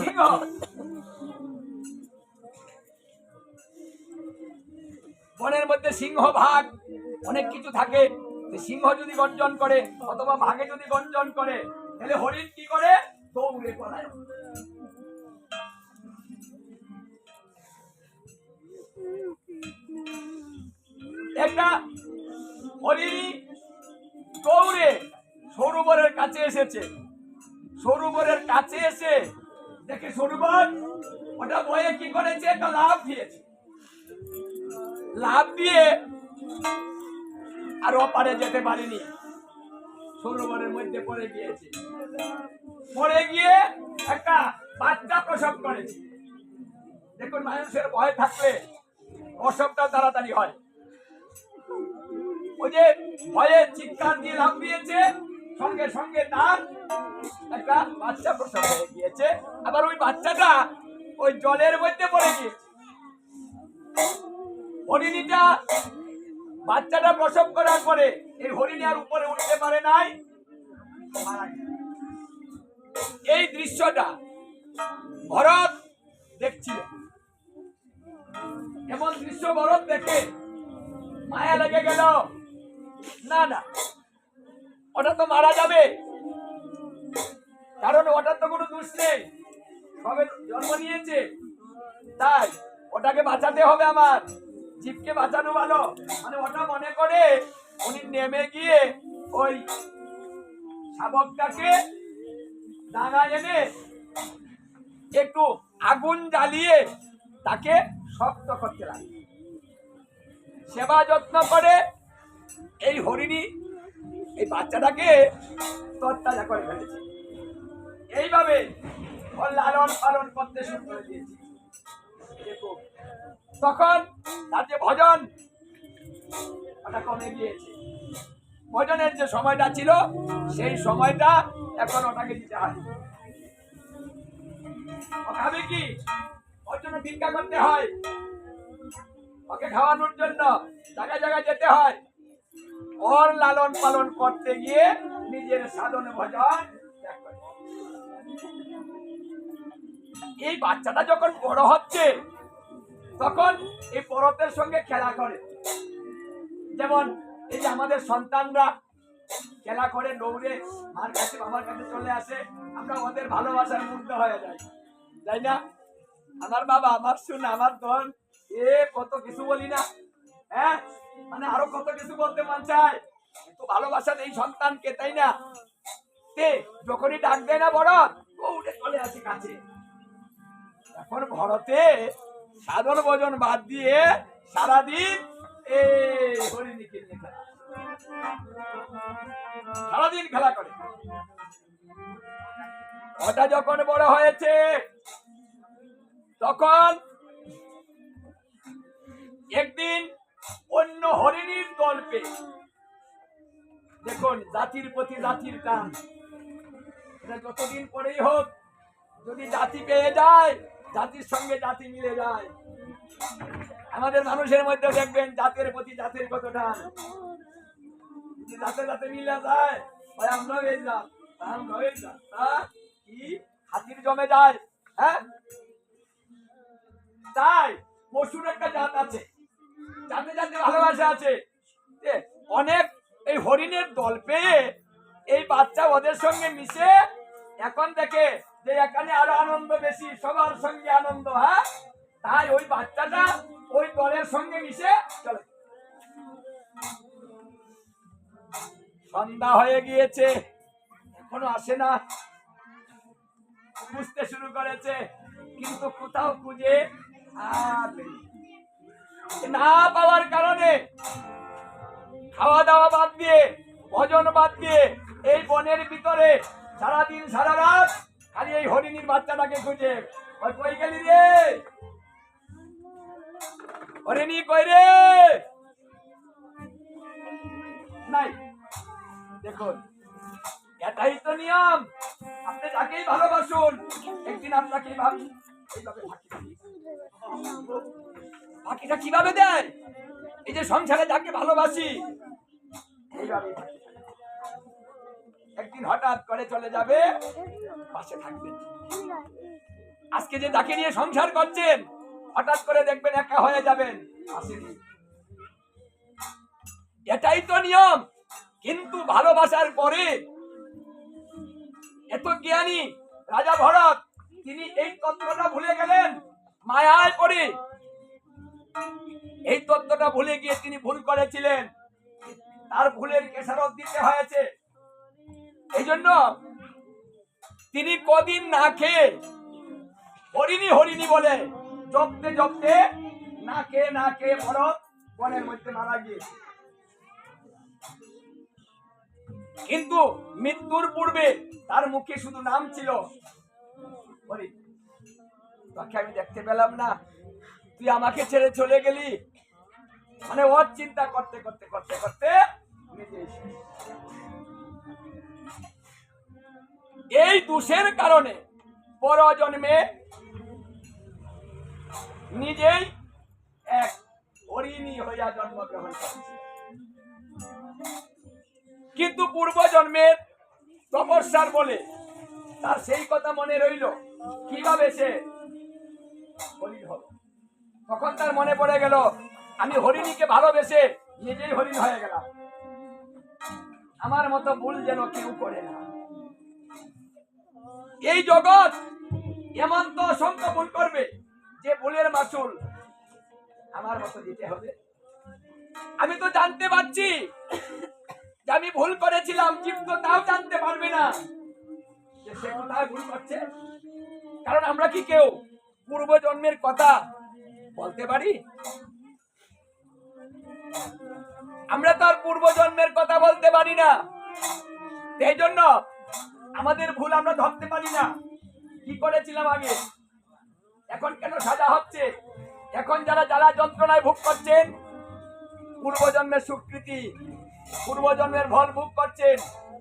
সিংহ বনের মধ্যে সিংহ ভাগ, অনেক কিছু থাকে। সিংহ যদি গর্জন করে, অথবা ভাগে যদি গর্জন করে, তাহলে হরিণ কি করে? দৌড়ে পড়ায় একটা হরিণী দৌড়ে সরোবরের কাছে এসেছে। দেখে সরোবর ওটা বয়ে কি করেছে? একটা লাভ দিয়েছে। লাভ দিয়ে আর অপারে যেতে পারেনি। সরোবরের মধ্যে পড়ে গিয়েছে। পড়ে গিয়ে একটা বাচ্চা প্রসব করেছে। দেখুন, মানুষের ভয় থাকলে প্রসবটা তাড়াতাড়ি হয়। ওই যে ভয়ে চিৎকার দিয়ে লাভ দিয়েছে, সঙ্গে সঙ্গে তার একটা বাচ্চা প্রসব হয়ে গিয়েছে। আবার ওই বাচ্চাটা ওই জলের মধ্যে পড়ে গিয়েছে হরিণীটা বাচ্চাটা প্রসব করার পরে এই হরিণী আর উপরে উঠতে পারে নাই। এই দৃশ্যটা ভরত দেখছিল। এমন দৃশ্য ভরত দেখে? মায়া লেগে গেল। না না। ওটা তো মারা যাবে। কারণ ওটার তো কোনো দোষ নেই। সবে জন্ম নিয়েছে। তাই ওটাকে বাঁচাতে হবে আমার। জীবকে বাঁচানো ভালো। মানে ওটা মনে করে উনি নেমে গিয়ে ওই শাবকটাকে ডাঙা এনে একটু আগুন জ্বালিয়ে তাকে শক্ত করতে লাগে। সেবা যত্ন করে এই হরিণী এই বাচ্চাটাকে তত্তাজা করে ফেলেছে। এইভাবে ওর লালন পালন করতে শুরু করে দিয়েছি। তখন তার যে ভজন, ওটা কমে গিয়েছে। ভজনের যে সময়টা ছিল, সেই সময়টা এখন ওটাকে দিতে হয়। খাবে কি ওর জন্য ভিক্ষা করতে হয়? ওকে খাওয়ানোর জন্য জায়গায় জায়গায় যেতে হয়? ওর লালন পালন করতে গিয়ে নিজের সাধন ভজন। এই বাচ্চাটা যখন বড় হচ্ছে, তখন এই পরতের সঙ্গে খেলা করে। যেমন এই যে আমাদের সন্তানরা খেলা করে, দৌড়ে, মার কাছে, বাবার কাছে চলে আসে, আমরা ওদের ভালোবাসার মুগ্ধ হয়ে যাই। তাই না? আমার বাবা, আমার শুন, আমার ধন, এ কত কিছু বলি না। হ্যাঁ? মানে আরও কত কিছু বলতে মন চায়। ভালোবাসা এই সন্তানকে, তাই না? যখনই ডাক দেয় না বড় এখন ভরতে সাধন ভোজন বাদ দিয়ে সারাদিন সারাদিন খেলা করে। ওটা যখন বড় হয়েছে, তখন একদিন অন্য হরিণীর দল পেয়ে, দেখুন, জাতির প্রতি জাতির টান। যতদিন পরেই হোক, যদি জাতি পেয়ে যায়, জাতির সঙ্গে জাতি মিলে যায়। আমাদের মানুষের মধ্যে দেখবেন জাতের প্রতি জাতির কত টান যদি জাতে জাতে মিলে যায় আমরা হয়ে কি? হাতির জমে যায় হ্যাঁ? তাই পশুর একটা জাত আছে, জাতে জাতে ভালোবাসা আছে। অনেক এই হরিণের দল পেয়ে এই বাচ্চা ওদের সঙ্গে মিশে এখন দেখে যে এখানে আরও আনন্দ বেশি, সবার সঙ্গে আনন্দ হ্যাঁ? তাই ওই বাচ্চাটা ওই দলের সঙ্গে মিশে চলে। সন্ধ্যা হয়ে গিয়েছে, এখনও আসে না। বুঝতে শুরু করেছে, কিন্তু কোথাও খুঁজে আর না পাওয়ার কারণে খাওয়া দাওয়া বাদ দিয়ে, ভজন বাদ দিয়ে এই বনের ভিতরে সারাদিন, সারা রাত খালি এই হরিণীর বাচ্চাটাকে খুঁজে। ওই কই গেলি রে? হরিণী কই রে? নাই। দেখুন, এটাই তো নিয়ম। আপনি যাকেই ভালোবাসুন, একদিন আপনাকে ফাঁকি দিবে। কীভাবে দেয়? এই যে সংসারে যাকে ভালোবাসি এইভাবে। একদিন হঠাৎ করে চলে যাবে, পাশে থাকবে। আজকে যে তাকে নিয়ে সংসার করছেন, হঠাৎ করে দেখবেন একা হয়ে যাবেন, আসেনি। এটাই তো নিয়ম, কিন্তু ভালোবাসার পরে এত জ্ঞানী রাজা ভরত, তিনি এই তত্ত্বটা ভুলে গেলেন, মায়ায় পড়ে। এই তত্ত্বটা ভুলে গিয়ে তিনি ভুল করেছিলেন। তার ভুলের কেসারত দিতে হয়েছে। জন্য তিনি কদিন না খেয়ে হরিণী হরিণী বলে জপতে জপতে না খেয়ে না খেয়ে ভরত বনের মধ্যে মারা গিয়েছে। কিন্তু মৃত্যুর পূর্বে তার মুখে শুধু নাম ছিল আমি দেখতে পেলাম না। তুই আমাকে ছেড়ে চলে গেলি। মানে ওর চিন্তা করতে করতে করতে করতে এই দোষের কারণে পরজন্মে নিজেই এক হরিণী হইয়া জন্মগ্রহণ কিন্তু পূর্ব জন্মের তপস্যার বলে তার সেই কথা মনে রইল, কীভাবে সে হরিণ হলো তখন তার মনে পড়ে গেল, আমি হরিণীকে ভালোবেসে নিজেই হরিণ হয়ে গেলাম। আমার মতো ভুল যেন কেউ করে না। এই জগৎ এমন তো অসংখ্য ভুল করবে, যে ভুলের মাসুল আমার মতো দিতে হবে। আমি তো জানতে পারছি যে আমি ভুল করেছিলাম, কিন্তু তাও জানতে পারবে না যে সে কোথায় ভুল করছে। কারণ আমরা কি কেউ পূর্ব জন্মের কথা বলতে পারি? আমরা তো আর পূর্ব জন্মের কথা বলতে পারি না। সেই জন্য আমাদের ভুল আমরা ধরতে পারি না। কি করেছিলাম আগে? এখন কেন সাজা হচ্ছে? এখন যারা যারা যন্ত্রণায় ভোগ করছেন, পূর্বজন্মের স্বীকৃতি পূর্বজন্মের ফল ভোগ করছেন,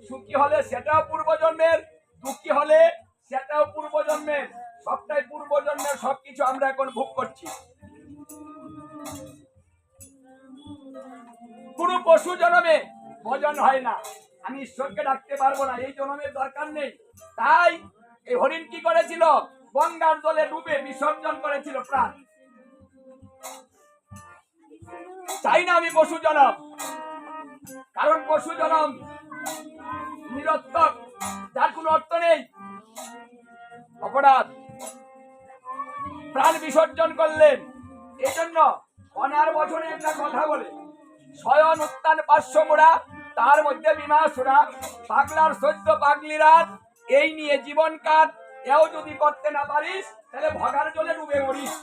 সুখী হলে সেটাও পূর্বজন্মের, দুঃখী হলে সেটাও পূর্বজন্মের, সবটাই পূর্বজন্মের সবকিছু আমরা এখন ভোগ করছি। কোন পশু জন্মে ভজন হয় না। আমি ঈশ্বরকে ডাকতে পারব না, এই জন্মের দরকার নেই। তাই এই হরিণ কি করেছিল? গঙ্গার জলে ডুবে বিসর্জন করেছিল প্রাণ। চাই না আমি পশু জনম? কারণ পশু জনম নিরর্থক, যার কোনো অর্থ নেই। অপরাধ। প্রাণ বিসর্জন করলেন। এই জন্য অনার বছরে একটা কথা বলে, স্বয়ন উত্তান পার্শ্ব মোড়া তার মধ্যে বিমাসুরা পাগলার সদ্য পাগলিরাত এই নিয়ে জীবন কাট এও যদি করতে না পারিস, তাহলে ভগার জলে ডুবে মরিস।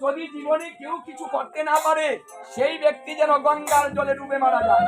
যদি জীবনে কেউ কিছু করতে না পারে, সেই ব্যক্তি যেন গঙ্গার জলে ডুবে মারা যায়।